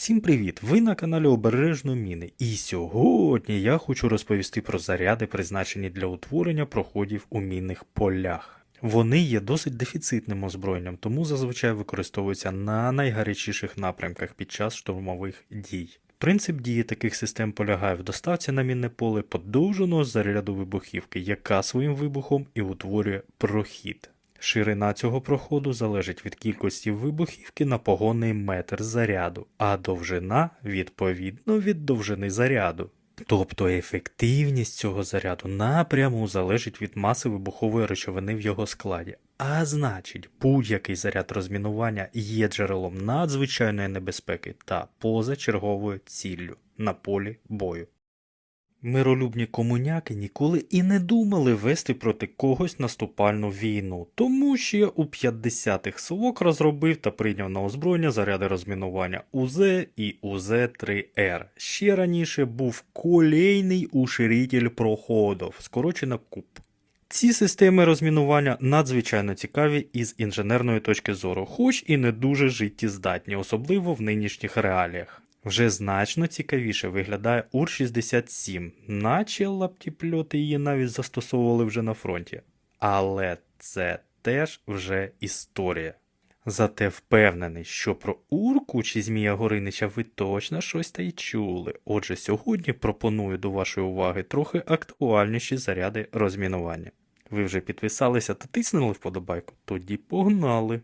Всім привіт! Ви на каналі Обережно Міни. І сьогодні я хочу розповісти про заряди, призначені для утворення проходів у мінних полях. Вони є досить дефіцитним озброєнням, тому зазвичай використовуються на найгарячіших напрямках під час штурмових дій. Принцип дії таких систем полягає в доставці на мінне поле подовженого заряду вибухівки, яка своїм вибухом і утворює прохід. Ширина цього проходу залежить від кількості вибухівки на погонний метр заряду, а довжина відповідно від довжини заряду. Тобто ефективність цього заряду напряму залежить від маси вибухової речовини в його складі. А значить, будь-який заряд розмінування є джерелом надзвичайної небезпеки та позачерговою ціллю на полі бою. Миролюбні комуняки ніколи і не думали вести проти когось наступальну війну, тому ще у 50-х Совок розробив та прийняв на озброєння заряди розмінування УЗ і УЗ-3Р. Ще раніше був колейний уширитель проходов, скорочено КУП. Ці системи розмінування надзвичайно цікаві із інженерної точки зору, хоч і не дуже життєздатні, особливо в нинішніх реаліях. Вже значно цікавіше виглядає УР-67, наче лаптіпльоти її навіть застосовували вже на фронті. Але це теж вже історія. Зате впевнений, що про Урку чи Змія Горинича ви точно щось та й чули. Отже, сьогодні пропоную до вашої уваги трохи актуальніші заряди розмінування. Ви вже підписалися та тиснули вподобайку? Тоді погнали!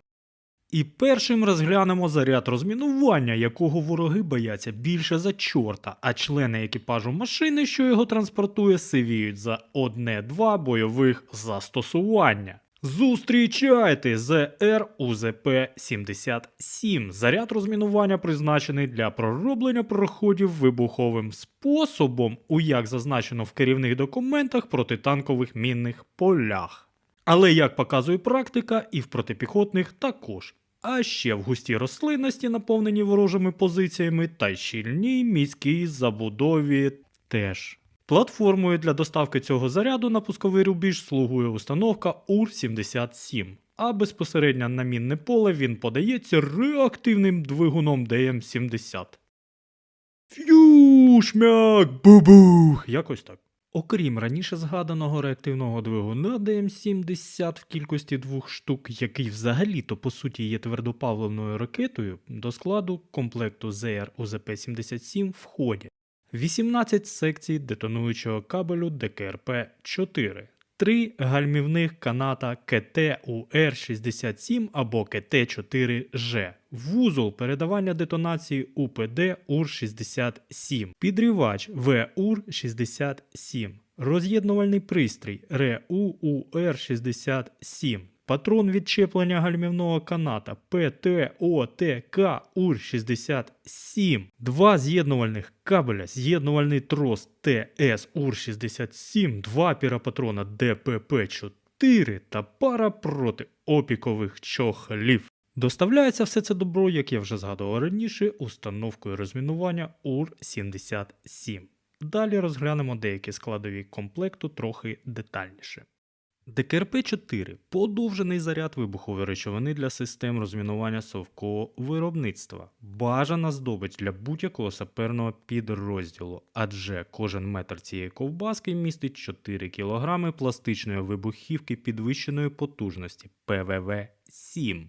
І першим розглянемо заряд розмінування, якого вороги бояться більше за чорта, а члени екіпажу машини, що його транспортує, сивіють за одне-два бойових застосування. Зустрічайте ЗР УЗП-77. Заряд розмінування призначений для пророблення проходів вибуховим способом, у як зазначено в керівних документах протитанкових мінних полях. Але як показує практика, і в протипіхотних також. А ще в густій рослинності, наповнені ворожими позиціями, та щільній міській забудові теж. Платформою для доставки цього заряду на пусковий рубіж слугує установка УР-77, а безпосередньо на мінне поле він подається реактивним двигуном ДМ-70. Ф'юшмяк бубух! Якось так. Окрім раніше згаданого реактивного двигуна ДМ-70 в кількості двох штук, який взагалі-то по суті є твердопавленою ракетою, до складу комплекту ЗР УЗП-77 входять 18 секцій детонуючого кабелю ДКРП-4, 3 гальмівних каната КТ-УР-67 або КТ-4Ж, вузол передавання детонації УПД УР-67, підрівач ВУР-67, роз'єднувальний пристрій РУУР-67, патрон відчеплення гальмівного каната ПТОТК УР-67, два з'єднувальних кабеля, з'єднувальний трос ТС УР-67, два піропатрона ДПП-4 та пара протиопікових чохлів. Доставляється все це добро, як я вже згадував раніше, установкою розмінування УР-77. Далі розглянемо деякі складові комплекту трохи детальніше. ДКРП-4 подовжений заряд вибухової речовини для систем розмінування совкового виробництва. Бажана здобич для будь-якого саперного підрозділу, адже кожен метр цієї ковбаски містить 4 кг пластичної вибухівки підвищеної потужності ПВВ-7.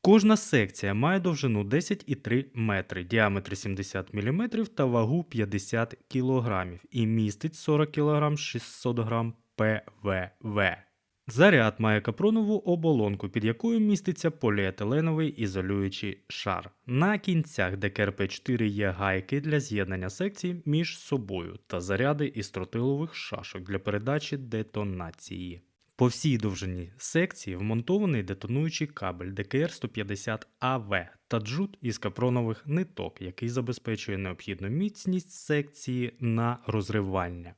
Кожна секція має довжину 10,3 метри, діаметр 70 мм та вагу 50 кг і містить 40 кг 600 г ПВВ. Заряд має капронову оболонку, під якою міститься поліетиленовий ізолюючий шар. На кінцях ДКРП-4 є гайки для з'єднання секцій між собою та заряди із тротилових шашок для передачі детонації. По всій довжині секції вмонтований детонуючий кабель ДКР-150АВ та джут із капронових ниток, який забезпечує необхідну міцність секції на розривання.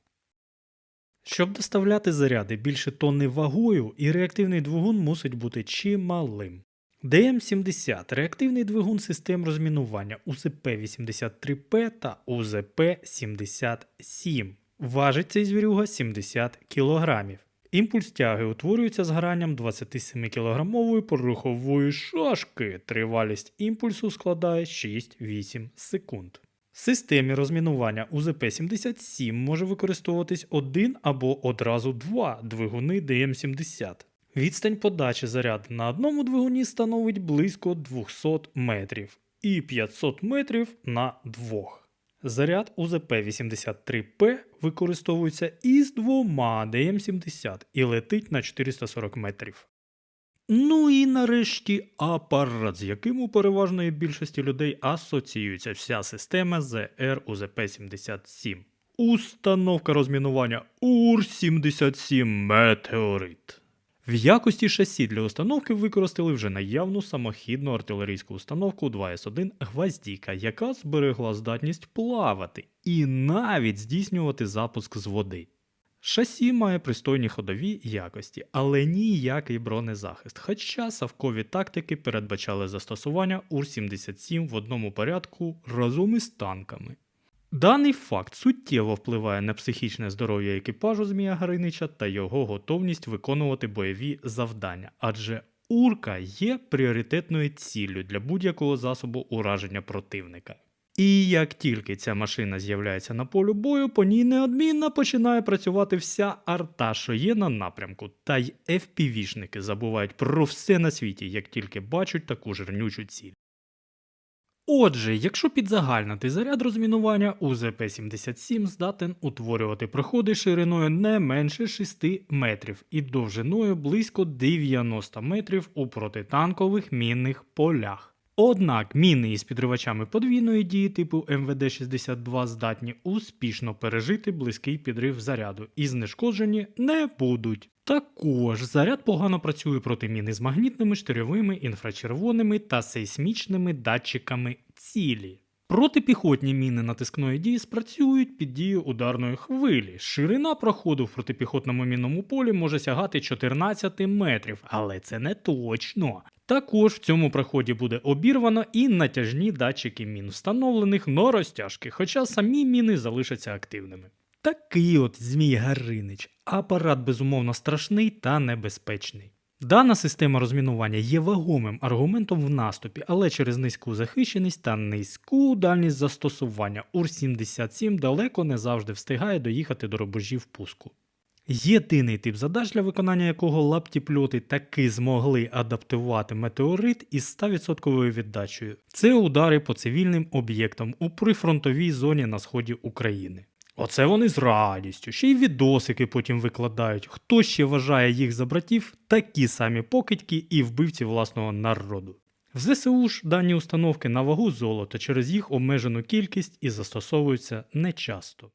Щоб доставляти заряди більше тонни вагою, і реактивний двигун мусить бути чималим. ДМ-70 реактивний двигун систем розмінування УЗП-83П та УЗП-77. Важить цей звірюга 70 кг. Імпульс тяги утворюється згоранням 27-кілограмової порохової шашки. Тривалість імпульсу складає 6-8 секунд. В системі розмінування УЗП-77 може використовуватись один або одразу два двигуни ДМ-70. Відстань подачі заряду на одному двигуні становить близько 200 метрів і 500 метрів на двох. Заряд УЗП-83П використовується із двома ДМ-70 і летить на 440 метрів. Ну і нарешті апарат, з яким у переважної більшості людей асоціюється вся система ЗР УЗП-77. Установка розмінування УР-77 Метеорит. В якості шасі для установки використали вже наявну самохідну артилерійську установку 2С1 Гвоздіка, яка зберегла здатність плавати і навіть здійснювати запуск з води. Шасі має пристойні ходові якості, але ніякий бронезахист, хоча савкові тактики передбачали застосування УР-77 в одному порядку разом із танками. Даний факт суттєво впливає на психічне здоров'я екіпажу Змія Гаринича та його готовність виконувати бойові завдання, адже урка є пріоритетною ціллю для будь-якого засобу ураження противника. І як тільки ця машина з'являється на полю бою, по ній неодмінно починає працювати вся арта, що є на напрямку, та й FPV-шники забувають про все на світі, як тільки бачать таку жирнючу ціль. Отже, якщо підзагальнити заряд розмінування, УЗП-77 здатен утворювати проходи шириною не менше 6 метрів і довжиною близько 90 метрів у протитанкових мінних полях. Однак міни із підривачами подвійної дії типу МВД-62 здатні успішно пережити близький підрив заряду і знешкоджені не будуть. Також заряд погано працює проти міни з магнітними, штирьовими, інфрачервоними та сейсмічними датчиками цілі. Протипіхотні міни натискної дії спрацюють під дією ударної хвилі. Ширина проходу в протипіхотному мінному полі може сягати 14 метрів, але це не точно. Також в цьому проході буде обірвано і натяжні датчики мін, встановлених на розтяжки, хоча самі міни залишаться активними. Такий от Змій Гаринич. Апарат безумовно страшний та небезпечний. Дана система розмінування є вагомим аргументом в наступі, але через низьку захищеність та низьку дальність застосування УР-77 далеко не завжди встигає доїхати до рубежів пуску. Єдиний тип задач, для виконання якого лаптіпльоти таки змогли адаптувати метеорит із 100% віддачею, це удари по цивільним об'єктам у прифронтовій зоні на сході України. Оце вони з радістю, ще й відосики потім викладають. Хто ще вважає їх за братів, такі самі покидьки і вбивці власного народу. В ЗСУ ж дані установки на вагу золота через їх обмежену кількість і застосовуються нечасто.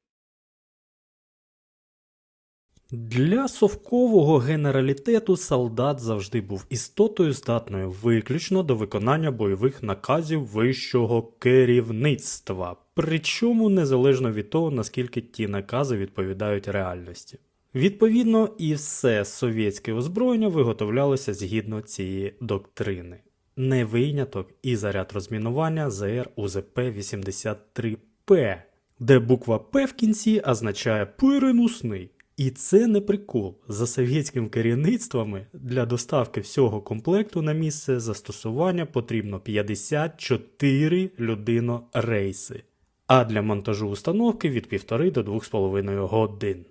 Для совкового генералітету солдат завжди був істотою здатною виключно до виконання бойових наказів вищого керівництва, причому незалежно від того, наскільки ті накази відповідають реальності. Відповідно, і все совєтське озброєння виготовлялося згідно цієї доктрини. Не виняток і заряд розмінування ЗР УЗП-83П, де буква П в кінці означає переносний. І це не прикол. За совєтським керівництвами для доставки всього комплекту на місце застосування потрібно 54 людино рейси, а для монтажу установки від 1,5 до 2,5 годин.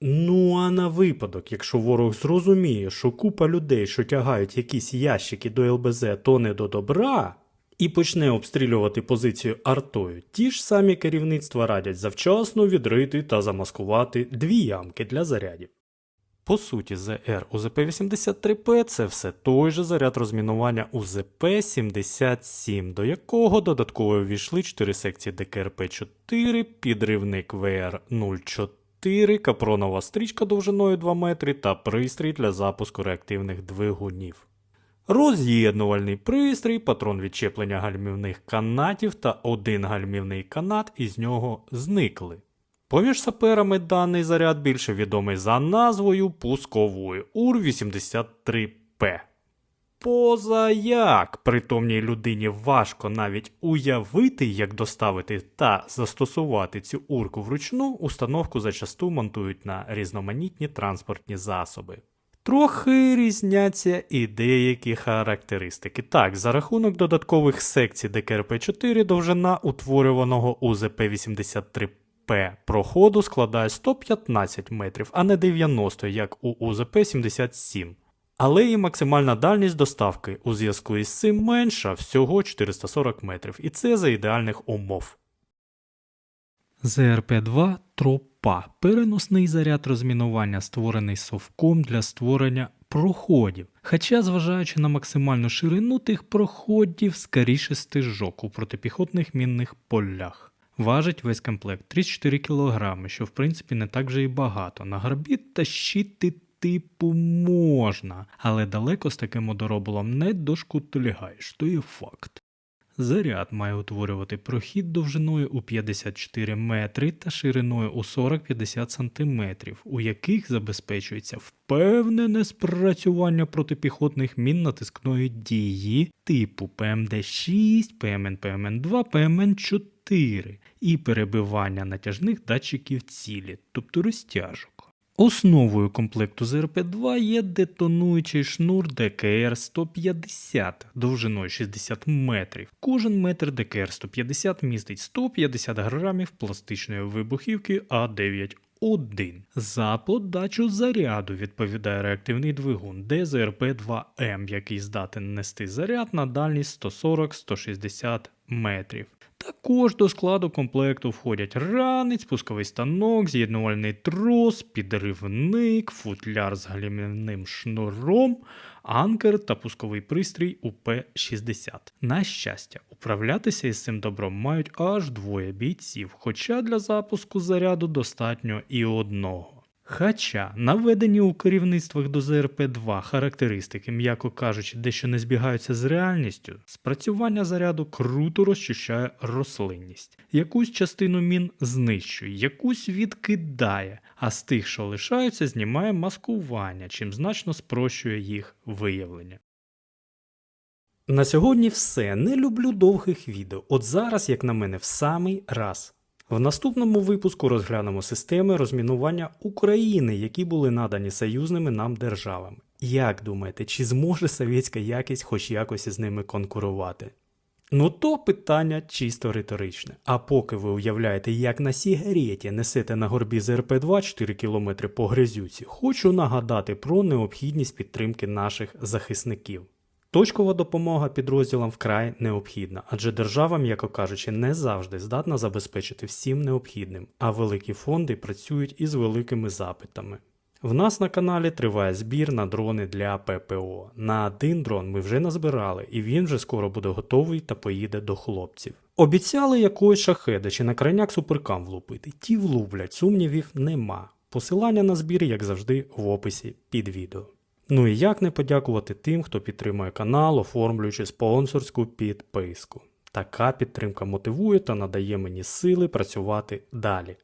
Ну а на випадок, якщо ворог зрозуміє, що купа людей, що тягають якісь ящики до ЛБЗ, то не до добра, і почне обстрілювати позицію артою, ті ж самі керівництва радять завчасно відрити та замаскувати дві ямки для зарядів. По суті, ЗР УЗП-83П це все той же заряд розмінування УЗП-77, до якого додатково увійшли 4 секції ДКРП-4, підривник ВР-04, капронова стрічка довжиною 2 метри та пристрій для запуску реактивних двигунів. Роз'єднувальний пристрій, патрон відчеплення гальмівних канатів та один гальмівний канат із нього зникли. Поміж саперами даний заряд більше відомий за назвою пускової УР-83П. Позаяк притомній людині важко навіть уявити, як доставити та застосувати цю урку вручну, установку зачасту монтують на різноманітні транспортні засоби. Трохи різняться і деякі характеристики. Так, за рахунок додаткових секцій ДКРП-4 довжина утворюваного УЗП-83П проходу складає 115 метрів, а не 90, як у УЗП-77. Але і максимальна дальність доставки у зв'язку із цим менша всього 440 метрів, і це за ідеальних умов. ЗРП-2 Тропа переносний заряд розмінування, створений совком для створення проходів. Хоча, зважаючи на максимальну ширину тих проходів, скоріше стежок у протипіхотних мінних полях. Важить весь комплект 34 кг, що в принципі не так вже і багато. На горбі тащити типу можна, але далеко з таким одороболом не дошкутлягаєш, то є факт. Заряд має утворювати прохід довжиною у 54 метри та шириною у 40-50 см, у яких забезпечується впевнене спрацювання протипіхотних мін натискної дії типу ПМД-6, ПМН, ПМН-2, ПМН-4 і перебивання натяжних датчиків цілі, тобто розтяжок. Основою комплекту ЗРП-2 є детонуючий шнур ДКР-150 довжиною 60 метрів. Кожен метр ДКР-150 містить 150 грамів пластичної вибухівки А9-1. За подачу заряду відповідає реактивний двигун ДЗРП-2М, який здатен нести заряд на дальність 140-160 метрів. Також до складу комплекту входять ранець, пусковий станок, з'єднувальний трос, підривник, футляр з галімівним шнуром, анкер та пусковий пристрій УП-60. На щастя, управлятися із цим добром мають аж двоє бійців, хоча для запуску заряду достатньо і одного. Хоча наведені у керівництвах до ЗРП-2 характеристики, м'яко кажучи, дещо не збігаються з реальністю, спрацювання заряду круто розчищає рослинність. Якусь частину мін знищує, якусь відкидає, а з тих, що лишаються, знімає маскування, чим значно спрощує їх виявлення. На сьогодні все. Не люблю довгих відео. От зараз, як на мене, в самий раз. В наступному випуску розглянемо системи розмінування України, які були надані союзними нам державами. Як думаєте, чи зможе совєтська якість хоч якось із ними конкурувати? Ну то питання чисто риторичне. А поки ви уявляєте, як на сігареті несете на горбі ЗРП-2 4 км по грязюці, хочу нагадати про необхідність підтримки наших захисників. Точкова допомога підрозділам вкрай необхідна, адже держава, м'яко кажучи, не завжди здатна забезпечити всім необхідним, а великі фонди працюють із великими запитами. В нас на каналі триває збір на дрони для ППО. На один дрон ми вже назбирали, і він вже скоро буде готовий та поїде до хлопців. Обіцяли якогось шахеда чи на крайняк суперкам влупити. Ті влуплять, сумнівів нема. Посилання на збір, як завжди, в описі під відео. Ну і як не подякувати тим, хто підтримує канал, оформлюючи спонсорську підписку. Така підтримка мотивує та надає мені сили працювати далі.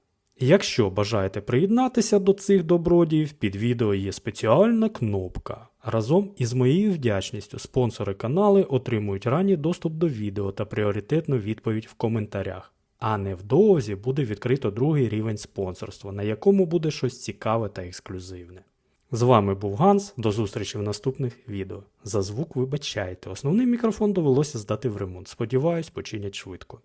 Якщо бажаєте приєднатися до цих добродіїв, під відео є спеціальна кнопка. Разом із моєю вдячністю спонсори канали отримують ранній доступ до відео та пріоритетну відповідь в коментарях. А невдовзі буде відкрито другий рівень спонсорства, на якому буде щось цікаве та ексклюзивне. З вами був Ганс. До зустрічі в наступних відео. За звук вибачайте. Основний мікрофон довелося здати в ремонт. Сподіваюсь, починять швидко.